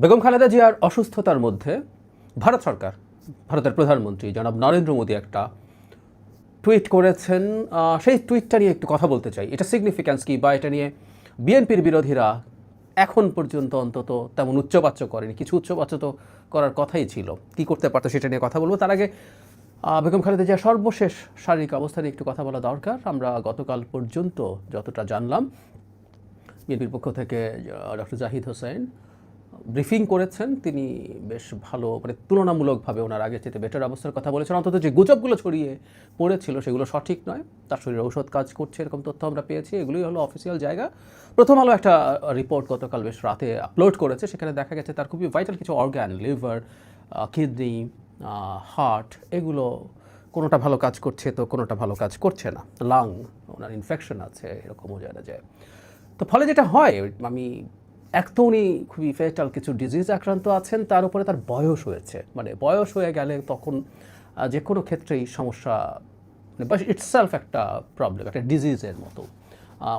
বেগম খালেদা জিয়ার অসুস্থতার মধ্যে ভারত সরকার, ভারতের প্রধানমন্ত্রী জনাব নরেন্দ্র মোদী একটা টুইট করেছেন। সেই টুইটটা নিয়ে একটু কথা বলতে চাই। এটা সিগনিফিক্যান্স কি বা এটা নিয়ে বিএনপির বিরোধীরা এখন পর্যন্ত অন্তত তেমন উচ্চবাচ্য করেনি। কিছু উচ্চবাচ্য তো করার কথাই ছিল। কি করতে পারতো সেটা নিয়ে কথা বলব। তার আগে বেগম খালেদা জিয়ার সর্বশেষ শারীরিক অবস্থা নিয়ে একটু কথা বলা দরকার। আমরা গতকাল পর্যন্ত যতটা জানলাম, বিএনপির পক্ষ থেকে ডক্টর জাহিদ হোসেন ব্রিফিং করেছেন। তিনি বেশ ভালো মানে তুলনামূলকভাবে ওনার আগে চেয়ে বেটার অবস্থার কথা বলেছেন। অন্তত যে গুজবগুলো ছড়িয়ে পড়েছিল সেগুলো সঠিক নয়। তার শরীরে ঔষধ কাজ করছে, এরকম তথ্য আমরা পেয়েছি। এগুলোই হলো অফিসিয়াল জায়গা। প্রথম আলো একটা রিপোর্ট গতকাল বেশ রাতে আপলোড করেছে। সেখানে দেখা গেছে তার খুবই ভাইটাল কিছু অর্গ্যান লিভার কিডনি হার্ট এগুলো কোনোটা ভালো কাজ করছে তো কোনোটা ভালো কাজ করছে না। লাং ওনার ইনফেকশন আছে, এরকমও জানা যায়। তো ফলে যেটা হয়, আমি এক তো উনি খুবই ফেটাল কিছু ডিজিজ আক্রান্ত আছেন, তার উপরে তার বয়স হয়েছে। মানে বয়স হয়ে গেলে তখন যে কোনো ক্ষেত্রেই সমস্যা মানে ইটসেলফ একটা প্রবলেম একটা ডিজিজের মতো।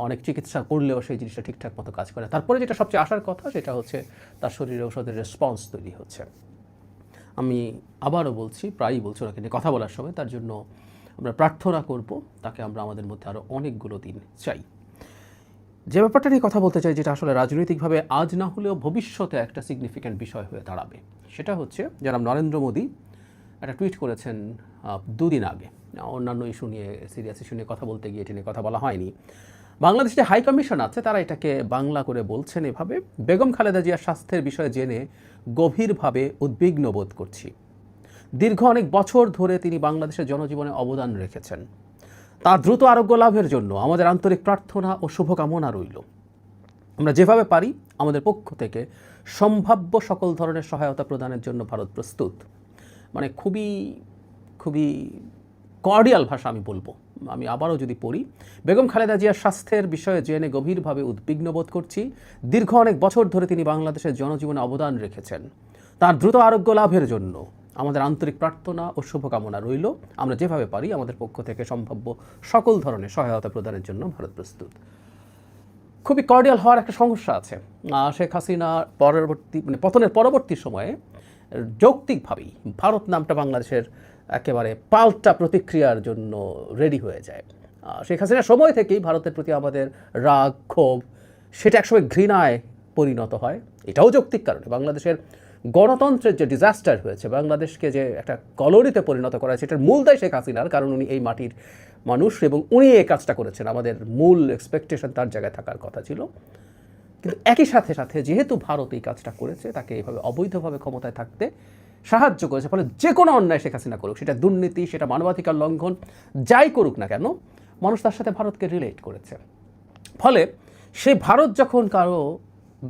অনেক চিকিৎসা করলেও সেই জিনিসটা ঠিকঠাক মতো কাজ করে। তারপরে যেটা সবচেয়ে আসার কথা, সেটা হচ্ছে তার শরীরে ওষুধের রেসপন্স তৈরি হচ্ছে। আমি আবারও বলছি, প্রায়ই বলছি ওনাকে নিয়ে কথা বলার সময়, তার জন্য আমরা প্রার্থনা করব, তাকে আমরা আমাদের মধ্যে আরও অনেকগুলো দিন চাই। যে ব্যাপারটা নিয়ে কথা বলতে চাই, যেটা আসলে রাজনৈতিকভাবে আজ না হলেও ভবিষ্যতে একটা সিগনিফিক্যান্ট বিষয় হয়ে দাঁড়াবে, সেটা হচ্ছে যারা নরেন্দ্র মোদী একটা টুইট করেছেন দুদিন আগে। অন্যান্য ইস্যু নিয়ে সিরিয়াস ইস্যু নিয়ে কথা বলতে গিয়ে এটি নিয়ে কথা বলা হয়নি। বাংলাদেশে যে হাই কমিশন আছে, তারা এটাকে বাংলা করে বলছেন এভাবে, বেগম খালেদা জিয়ার স্বাস্থ্যের বিষয়ে জেনে গভীরভাবে উদ্বিগ্ন বোধ করছি। দীর্ঘ অনেক বছর ধরে তিনি বাংলাদেশের জনজীবনে অবদান রেখেছেন। তার দ্রুত আরোগ্য লাভের জন্য আমাদের আন্তরিক প্রার্থনা ও শুভকামনা রইল। আমরা যেভাবে পারি আমাদের পক্ষ থেকে সম্ভাব্য সকল ধরনের সহায়তা প্রদানের জন্য ভারত প্রস্তুত। মানে খুবই খুবই কর্ডিয়াল ভাষা আমি বলব। আমি আবারও যদি পড়ি, বেগম খালেদা জিয়ার স্বাস্থ্যের বিষয়ে জেনে গভীরভাবে উদ্বিগ্ন বোধ করছি। দীর্ঘ অনেক বছর ধরে তিনি বাংলাদেশের জনজীবনে অবদান রেখেছেন। তার দ্রুত আরোগ্য লাভের জন্য আমাদের আন্তরিক প্রার্থনা ও শুভকামনা রইল। আমরা যেভাবে পারি আমাদের পক্ষ থেকে সম্ভাব্য সকল ধরনের সহায়তা প্রদানের জন্য ভারত প্রস্তুত। খুবই কর্ডিয়াল হওয়ার একটা সমস্যা আছে। শেখ হাসিনা পরবর্তী মানে পতনের পরবর্তী সময়ে যৌক্তিকভাবেই ভারত নামটা বাংলাদেশের একেবারে পাল্টা প্রতিক্রিয়ার জন্য রেডি হয়ে যায়। শেখ হাসিনার সময় থেকেই ভারতের প্রতি আমাদের রাগ, ক্ষোভ, সেটা একসময় ঘৃণায় পরিণত হয়। এটাও যৌক্তিক কারণে। বাংলাদেশের গণতন্ত্রের যে ডিজাস্টার হয়েছে, বাংলাদেশকে যে একটা কলোনিতে পরিণত করা হয়েছে, এটার মূল দায় শেখ হাসিনার, কারণ উনি এই মাটির মানুষ এবং উনি এই কাজটা করেছেন। আমাদের মূল এক্সপেকটেশন তার জায়গায় থাকার কথা ছিল। কিন্তু একই সাথে সাথে যেহেতু ভারত এই কাজটা করেছে, তাকে এইভাবে অবৈধভাবে ক্ষমতায় থাকতে সাহায্য করেছে, ফলে যে কোনো অন্যায় শেখ হাসিনা করুক, সেটা দুর্নীতি, সেটা মানবাধিকার লঙ্ঘন, যাই করুক না কেন, মানুষ তার সাথে ভারতকে রিলেট করেছে। ফলে সেই ভারত যখন কারও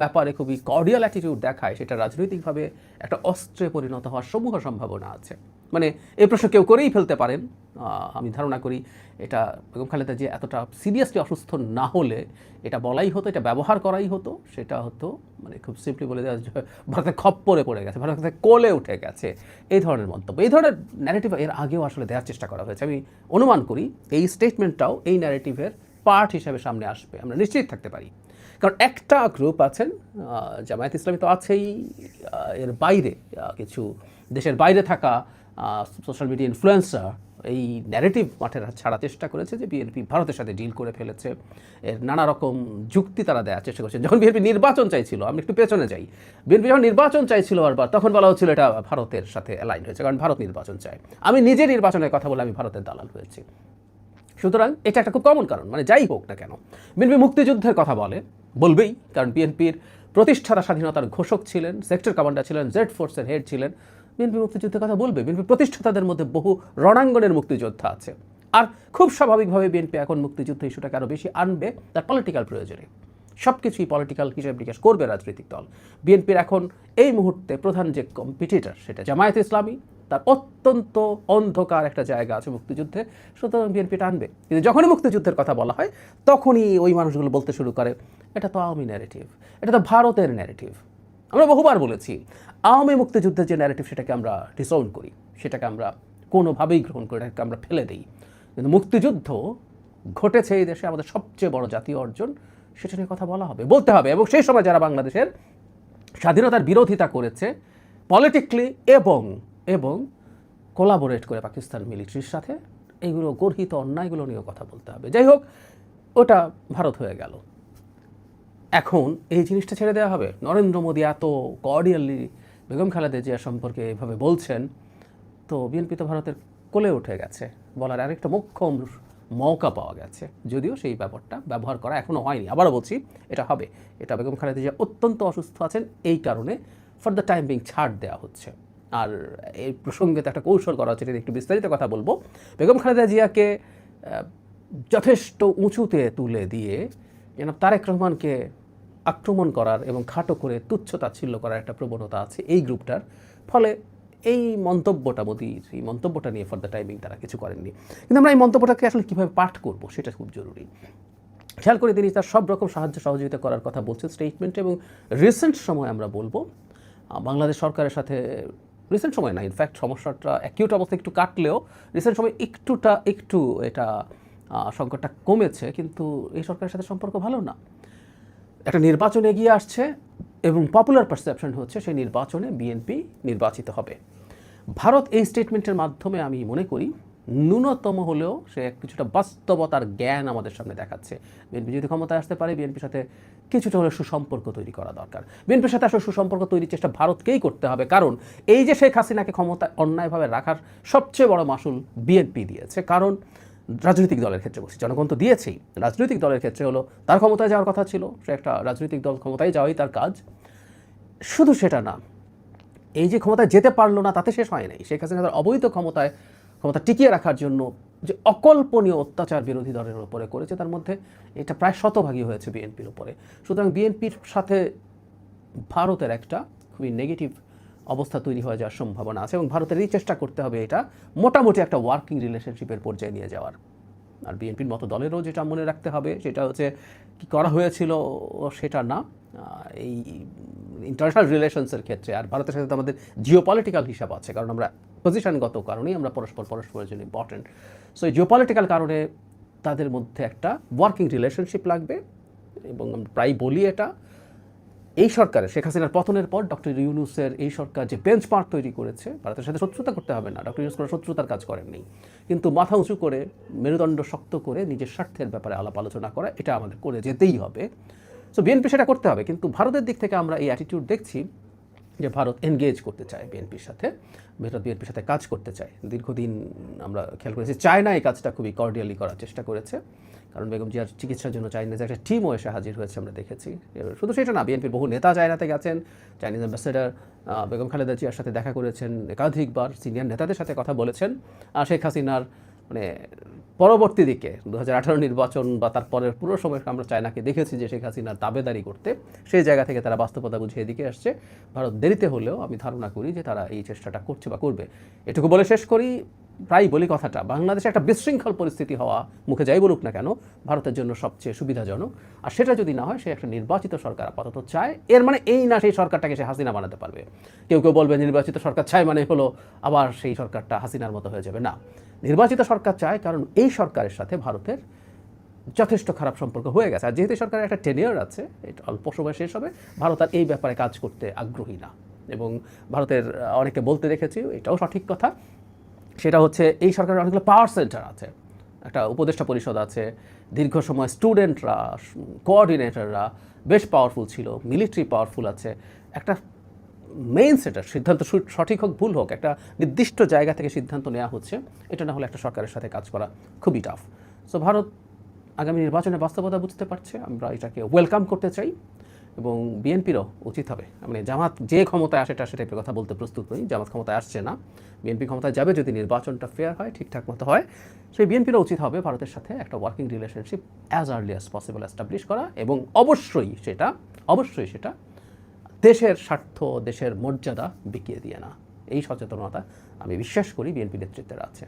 ব্যাপারে খুবই কর্ডিয়াল অ্যাটিটিউড দেখায়, সেটা রাজনৈতিকভাবে একটা অস্ত্রে পরিণত হওয়ার সমূহ সম্ভাবনা আছে। মানে এই প্রশ্ন কেউ করেই ফেলতে পারেন। আমি ধারণা করি এটা বেগম খালেদা যে এতটা সিরিয়াসলি অসুস্থ না হলে এটা বলাই হতো, এটা ব্যবহার করাই হতো, সেটা হতো মানে খুব সিম্পলি বলে দেওয়া ভারতের খপ্পরে পড়ে গেছে ভারতের কোলে উঠে গেছে, এই ধরনের মন্তব্য। এই ধরনের ন্যারেটিভ এর আগেও আসলে দেওয়ার চেষ্টা করা হয়েছে। আমি অনুমান করি এই স্টেটমেন্টটাও এই ন্যারেটিভের পার্ট হিসাবে সামনে আসবে। আমরা নিশ্চিত থাকতে পারি। কারণ একটা গ্রুপ আছেন জামায়াত ইসলামী তো আছেই এর বাইরে কিছু দেশের বাইরে থাকা সোশ্যাল মিডিয়া ইনফ্লুয়েন্সার এই ন্যারেটিভ মাঠে ছাড়া চেষ্টা করেছে যে বিএনপি ভারতের সাথে ডিল করে ফেলেছে। এর নানা রকম যুক্তি তারা দেওয়ার চেষ্টা করছে। যখন বিএনপি নির্বাচন চাইছিল আমি একটু পেছনে যাই। বিএনপি যখন নির্বাচন চাইছিল বারবার, তখন বলা হচ্ছিল এটা ভারতের সাথে অ্যালাইন হয়েছে, কারণ ভারত নির্বাচন চায়। আমি নিজে নির্বাচনের কথা বলে আমি ভারতের দালাল হয়েছি। সুতরাং এটা একটা খুব কমন কারণ মানে যাই হোক না কেন। বিএনপি মুক্তিযুদ্ধের কথা বলে বলবেই, কারণ বিএনপির প্রতিষ্ঠাতা স্বাধীনতার ঘোষক ছিলেন, সেক্টর কমান্ডার ছিলেন, জেড ফোর্সের হেড ছিলেন। বিএনপি মুক্তিযুদ্ধের কথা বলবে, বিএনপি প্রতিষ্ঠাতাদের মধ্যে বহু রণাঙ্গনের মুক্তিযোদ্ধা আছে। আর খুব স্বাভাবিকভাবে বিএনপি এখন মুক্তিযুদ্ধ ইস্যুটাকে আরও বেশি আনবে, তার পলিটিক্যাল প্রয়োজনে। সব কিছুই পলিটিক্যাল হিসাব নিকাশ করবে রাজনৈতিক দল। বিএনপির এখন এই মুহূর্তে প্রধান যে কম্পিটিটর সেটা জামায়াত ইসলামী তার অত্যন্ত অন্ধকার একটা জায়গা আছে মুক্তিযুদ্ধে। সুতরাং বিএনপি টানবে। কিন্তু যখনই মুক্তিযুদ্ধের কথা বলা হয়, তখনই ওই মানুষগুলো বলতে শুরু করে, এটা তো আওয়ামী ন্যারেটিভ এটা তো ভারতের ন্যারেটিভ আমরা বহুবার বলেছি, আওয়ামী মুক্তিযুদ্ধের যে ন্যারেটিভ সেটাকে আমরা ডিসাউন্ড করি, সেটাকে আমরা কোনোভাবেই গ্রহণ করি এটাকে আমরা ফেলে দিই। কিন্তু মুক্তিযুদ্ধ ঘটেছে এই দেশে আমাদের সবচেয়ে বড় জাতীয় অর্জন, সেটা নিয়ে কথা বলা হবে, বলতে হবে। এবং সেই সময় যারা বাংলাদেশের স্বাধীনতার বিরোধিতা করেছে পলিটিক্যালি এবং এবং কোলাবোরেট করে পাকিস্তান মিলিটারির সাথে এইগুলো গর্হিত অন্যায়গুলো নিয়েও কথা বলতে হবে। যাই হোক, ওটা ভারত হয়ে গেল। এখন এই জিনিসটা ছেড়ে দেওয়া হবে। নরেন্দ্র মোদী এত কর্ডিয়ালি বেগম খালেদা জিয়া সম্পর্কে এভাবে বলছেন, তো বিএনপি তো ভারতের কোলে উঠে গেছে। বলার আরেকটা মোক্ষম মৌকা পাওয়া গেছে। যদিও সেই ব্যাপারটা ব্যবহার করা এখনও হয়নি। আবারও বলছি, এটা হবে। এটা বেগম খালেদা জিয়া অত্যন্ত অসুস্থ আছেন, এই কারণে ফর দ্য টাইম বিং ছাড় দেওয়া হচ্ছে। আর এই প্রসঙ্গে তো একটা কৌশল করা হচ্ছে একটু বিস্তারিত কথা বলব। বেগম খালেদা জিয়াকে যথেষ্ট উঁচুতে তুলে দিয়ে যেন তারেক রহমানকে আক্রমণ করার এবং খাটো করে তুচ্ছ তাচ্ছিল্য করার একটা প্রবণতা আছে এই গ্রুপটার। ফলে এই মন্তব্যটা মোদির এই মন্তব্যটা নিয়ে ফর দ্য টাইমিং তারা কিছু করেননি। কিন্তু আমরা এই মন্তব্যটাকে আসলে কীভাবে পাঠ করব সেটা খুব জরুরি। খেয়াল করে তিনি তার সব রকম সাহায্য সহযোগিতা করার কথা বলছেন স্টেটমেন্টে এবং রিসেন্ট সময় আমরা বলব বাংলাদেশ সরকারের সাথে রিসেন্ট সময় না ইনফ্যাক্ট সমস্যাটা অ্যাকিউট অবস্থা একটু কাটলেও রিসেন্ট সময় একটুটা, একটু এটা সংকটটা কমেছে, কিন্তু এই সরকারের সাথে সম্পর্ক ভালো না। একটা নির্বাচন এগিয়ে আসছে এবং পপুলার পারসেপশন হচ্ছে সেই নির্বাচনে বিএনপি নির্বাচিত হবে। ভারত এই স্টেটমেন্টের মাধ্যমে আমি মনে করি ন্যূনতম হলেও সে কিছুটা বাস্তবতার জ্ঞান আমাদের সামনে দেখাচ্ছে। বিএনপি যদি ক্ষমতায় আসতে পারে, বিএনপির সাথে কিছুটা হলে সুসম্পর্ক তৈরি করা দরকার। বিএনপির সাথে আসলে সুসম্পর্ক তৈরির চেষ্টা ভারতকেই করতে হবে। কারণ এই যে শেখ হাসিনাকে ক্ষমতায় অন্যায়ভাবে রাখার সবচেয়ে বড় মাসুল বিএনপি দিয়েছে। কারণ রাজনৈতিক দলের ক্ষেত্রে বলছি, জনগণ তো দিয়েছেই। রাজনৈতিক দলের ক্ষেত্রে হলো, তার ক্ষমতায় যাওয়ার কথা ছিল, সে একটা রাজনৈতিক দল ক্ষমতায় যাওয়াই তার কাজ। শুধু সেটা না, এই যে ক্ষমতায় যেতে পারল না, তাতে শেষ হয় নাই। শেখ হাসিনা তার অবৈধ ক্ষমতায় ক্ষমতা টিকিয়ে রাখার জন্য যে অকল্পনীয় অত্যাচার বিরোধী দলের উপরে করেছে, তার মধ্যে এটা প্রায় শতভাগী হয়েছে বিএনপির উপরে। সুতরাং বিএনপির সাথে ভারতের একটা খুবই নেগেটিভ অবস্থা তৈরি হয়ে যাওয়ার সম্ভাবনা আছে এবং ভারতের এই চেষ্টা করতে হবে এটা মোটামুটি একটা ওয়ার্কিং রিলেশনশিপের পর্যায়ে নিয়ে যাওয়ার। আর বিএনপির মতো দলেরও যেটা মনে রাখতে হবে, সেটা হচ্ছে কি করা হয়েছিল সেটা না এই ইন্টারন্যাশনাল রিলেশনসের ক্ষেত্রে। আর ভারতের সাথে তো আমাদের জিওপলিটিক্যাল হিসাব আছে, কারণ আমরা পজিশনগত কারণেই আমরা পরস্পর পরস্পরের জন্য ইম্পর্টেন্ট সো এই জিওপলিটিক্যাল কারণে তাদের মধ্যে একটা ওয়ার্কিং রিলেশনশিপ লাগবে, এবং আমরা প্রায় বলি এটা। এই সরকারের, শেখ হাসিনার পতনের পর ডক্টর ইউনুসের এই সরকার যে বেঞ্চমার্ক তৈরি করেছে, ভারতের সাথে শত্রুতা করতে হবে না। ডক্টর ইউনুস কোনো শত্রুতার কাজ করেননি। কিন্তু মাথা উঁচু করে, মেরুদণ্ড শক্ত করে নিজের স্বার্থের ব্যাপারে আলাপ আলোচনা করা, এটা আমাদের করে যেতেই হবে। সো বিএনপি সেটা করতে হবে। কিন্তু ভারতের দিক থেকে আমরা এই অ্যাটিটিউড দেখছি যে ভারত এনগেজ করতে চায় বিএনপির সাথে, ভারত বিএনপির সাথে কাজ করতে চায়। দীর্ঘদিন আমরা খেয়াল করেছি, চায়না এই কাজটা খুবই কর্ডিয়ালি করার চেষ্টা করেছে। কারণ বেগম জিয়ার চিকিৎসার জন্য চাইনিজ একটা টিমও এসে হাজির হয়েছে আমরা দেখেছি। শুধু সেটা না, বিএনপির বহু নেতা চায়নাতে গেছেন। চাইনিজ অ্যাম্বাসেডার বেগম খালেদা জিয়ার সাথে দেখা করেছেন। একাধিকবার সিনিয়র নেতাদের সাথে কথা বলেছেন। আর শেখ হাসিনার মানে পরবর্তী দিকে দু হাজার আঠেরো নির্বাচন বা তারপরের পুরো সময় আমরা চায়নাকে দেখেছি যে শেখ হাসিনার দাবেদারি করতে, সেই জায়গা থেকে তারা বাস্তবতা বুঝিয়ে দিকে আসছে। ভারত দেরিতে হলেও আমি ধারণা করি যে তারা এই চেষ্টাটা করছে বা করবে। এটুকু বলে শেষ করি প্রায় বলি কথাটা, বাংলাদেশে একটা বিশৃঙ্খল পরিস্থিতি হওয়া মুখে যাই বলুক না কেন, ভারতের জন্য সবচেয়ে সুবিধাজনক। আর সেটা যদি না হয়, সে একটা নির্বাচিত সরকার আপাতত চায়। এর মানে এই না সেই সরকারটাকে সে হাসিনা বানাতে পারবে। কেউ কেউ বলবে নির্বাচিত সরকার চায় মানে হলো আবার সেই সরকারটা হাসিনার মতো হয়ে যাবে। না নির্বাচিত সরকার চায় কারণ এই সরকারের সাথে ভারতের যথেষ্ট খারাপ সম্পর্ক হয়ে গেছে। আর যেহেতু সরকারের একটা টেনিয়র আছে, এটা অল্প সময় শেষ হবে, ভারত আর এই ব্যাপারে কাজ করতে আগ্রহী না। এবং ভারতের অনেকে বলতে দেখেছি, এটাও সঠিক কথা, সেটা হচ্ছে এই সরকারের অনেকগুলো পাওয়ার সেন্টার আছে। একটা উপদেষ্টা পরিষদ আছে, দীর্ঘ সময় স্টুডেন্টরা কোঅর্ডিনেটররা বেশ পাওয়ারফুল ছিল মিলিটারি পাওয়ারফুল আছে। একটা মেইন সেটার সিদ্ধান্ত সঠিক হোক, ভুল হোক, একটা নির্দিষ্ট জায়গা থেকে সিদ্ধান্ত নেওয়া হচ্ছে। এটা না হলে একটা সরকারের সাথে কাজ করা খুবই টাফ সো ভারত আগামী নির্বাচনে বাস্তবতা বুঝতে পারছে। আমরা এটাকে ওয়েলকাম করতে চাই এবং বিএনপিরও উচিত হবে। মানে জামাত যে ক্ষমতায় আসে এটা সে টাইপের কথা বলতে প্রস্তুত নই। জামাত ক্ষমতায় আসছে না। বিএনপি ক্ষমতায় যাবে যদি নির্বাচনটা ফেয়ার হয়, ঠিকঠাক মতো হয়। সেই বিএনপিরও উচিত হবে ভারতের সাথে একটা working relationship as early as possible establish করা এবং অবশ্যই সেটা অবশ্যই সেটা দেশের স্বার্থ, দেশের মর্যাদা বিকিয়ে দিয়ে না। এই সচেতনতা আমি বিশ্বাস করি বিএনপি নেতৃত্বের আছে।